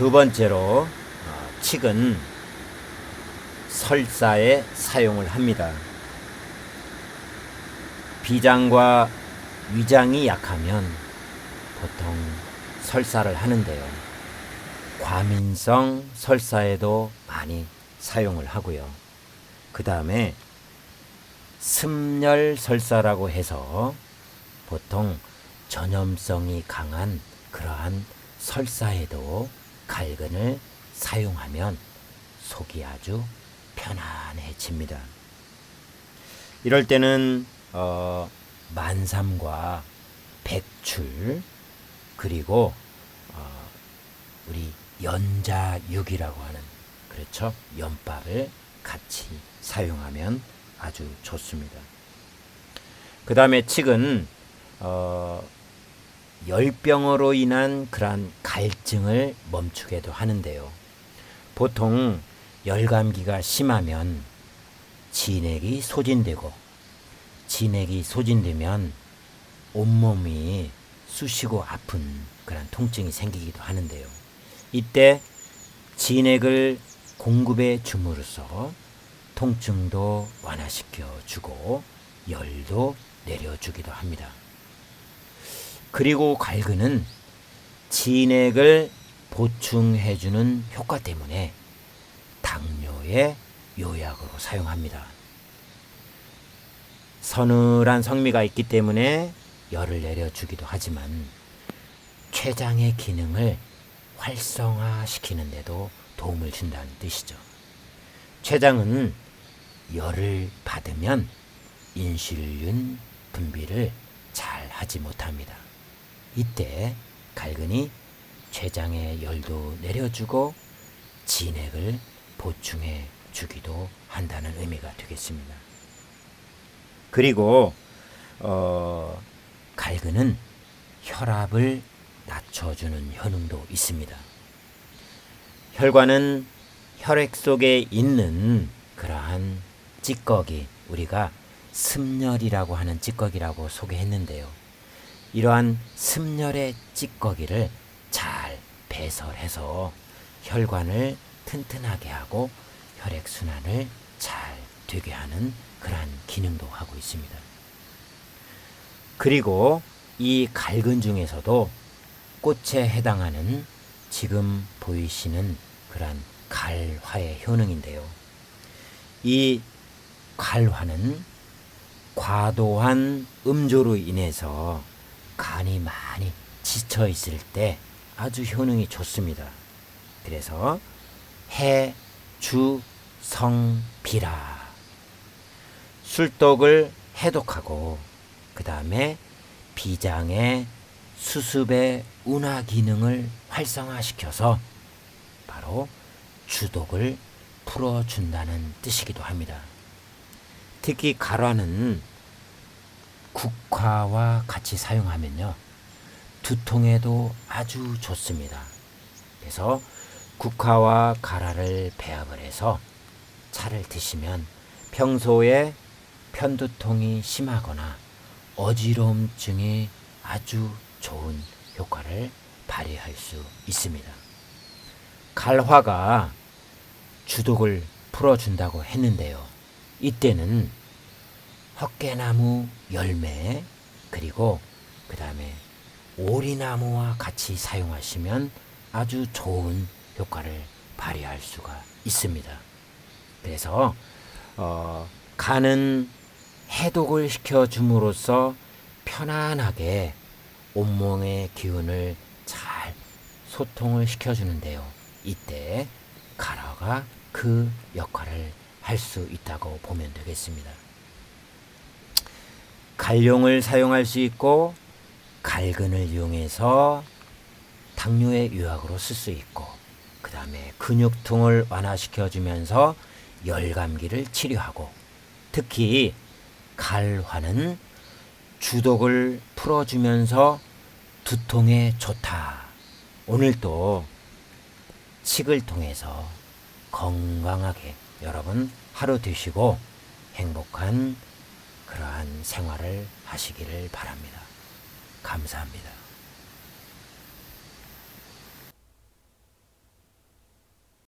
두 번째로 어, 칡은 설사에 사용을 합니다. 비장과 위장이 약하면 보통 설사를 하는데요. 과민성 설사에도 많이 사용을 하고요. 그 다음에 습열 설사라고 해서 보통 전염성이 강한 그러한 설사에도 갈근을 사용하면 속이 아주 편안해집니다. 이럴 때는 어, 만삼과 백출 그리고 어, 우리 연자육이라고 하는 그렇죠 연밥을 같이 사용하면 아주 좋습니다. 그 다음에 칡은 어, 열병으로 인한 그러한 갈증을 멈추게도 하는데요. 보통 열감기가 심하면 진액이 소진되고 진액이 소진되면 온몸이 쑤시고 아픈 그런 통증이 생기기도 하는데요. 이때 진액을 공급해 줌으로써 통증도 완화시켜 주고 열도 내려주기도 합니다. 그리고 갈근은 진액을 보충해 주는 효과 때문에 당뇨의 요약으로 사용합니다. 서늘한 성미가 있기 때문에 열을 내려주기도 하지만 췌장의 기능을 활성화시키는데도 도움을 준다는 뜻이죠. 췌장은 열을 받으면 인슐린 분비를 잘 하지 못합니다. 이때 갈근이 췌장의 열도 내려주고 진액을 보충해 주기도 한다는 의미가 되겠습니다. 그리고 어, 갈근은 혈압을 낮춰주는 효능도 있습니다. 혈관은 혈액 속에 있는 그러한 찌꺼기 우리가 습열이라고 하는 찌꺼기라고 소개했는데요. 이러한 습열의 찌꺼기를 잘 배설해서 혈관을 튼튼하게 하고 혈액 순환을 잘 되게 하는 그러한 기능도 하고 있습니다. 그리고 이 갈근 중에서도 꽃에 해당하는 지금 보이시는 그러한 갈화의 효능인데요. 이 갈화는 과도한 음조로 인해서 간이 많이 지쳐 있을 때 아주 효능이 좋습니다. 그래서 해, 주, 성, 비라 술독을 해독하고 그 다음에 비장의 수습의 운하 기능을 활성화시켜서 바로 주독을 풀어준다는 뜻이기도 합니다. 특히 갈화는 국화와 같이 사용하면요. 두통에도 아주 좋습니다. 그래서 국화와 가라를 배합을 해서 차를 드시면 평소에 편두통이 심하거나 어지러움증이 아주 좋은 효과를 발휘할 수 있습니다. 갈화가 주독을 풀어준다고 했는데요. 이때는 헛개나무 열매 그리고 그 다음에 오리나무와 같이 사용하시면 아주 좋은 효과를 발휘할 수가 있습니다. 그래서 어, 간은 해독을 시켜줌으로써 편안하게 온몸의 기운을 잘 소통을 시켜주는데요. 이때 가라가 그 역할을 할 수 있다고 보면 되겠습니다. 갈용을 사용할 수 있고 갈근을 이용해서 당뇨의 유약으로 쓸 수 있고 그 다음에 근육통을 완화시켜 주면서 열감기를 치료하고 특히 갈화는 주독을 풀어주면서 두통에 좋다. 오늘도 칡을 통해서 건강하게 여러분 하루 되시고 행복한 생활을 하시기를 바랍니다. 감사합니다.